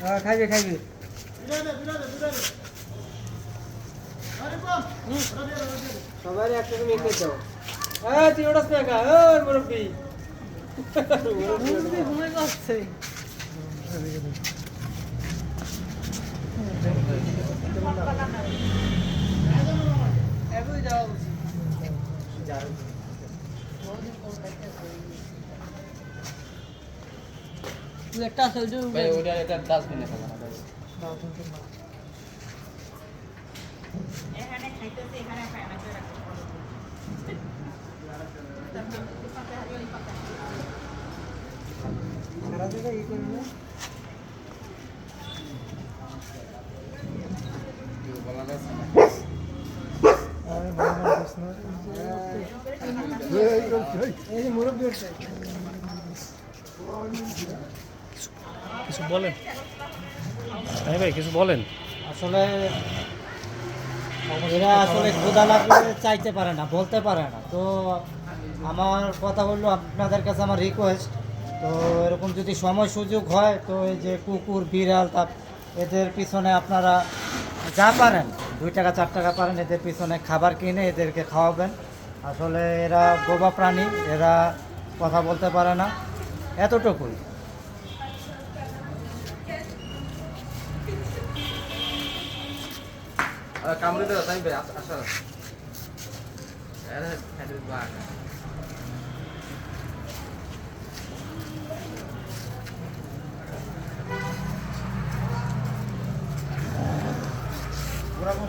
হ্যাঁ খাইবে খাইবে। সবাই একটা তুমি খেয়ে দাও। হ্যাঁ তুই ওটাস না খা। ওই মুরব্বি। মুরব্বি ঘুমাই করছে যাওয়া উচিত। একটা আছে ওই যে ভাই ওটা এটা ডাস্টবিনে ফেলা এখানে খাইতেছে এখানে খায় না সারা জায়গায় ই করবি না এই মুরব্বি কিছু বলেন? হ্যাঁ ভাই, কিছু বলেন? আসলে এরা আসলে ক্ষুদা লাগলে চাইতে পারে না, বলতে পারে না। তো আমার কথা হলো, আপনাদের কাছে আমার রিকোয়েস্ট তো এরকম যদি সময় সুযোগ হয়, তো এই যে কুকুর, বিড়াল, তা এদের পিছনে আপনারা যা পারেন, দুই টাকা, চার টাকা পারেন, এদের পিছনে খাবার কিনে এদেরকে খাওয়াবেন। আসলে এরা বোবা প্রাণী, এরা কথা বলতে পারে না। এতটুকুই। দেওয়া তাই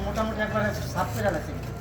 মোটামুটি একবার সাপ পেরে লাগছে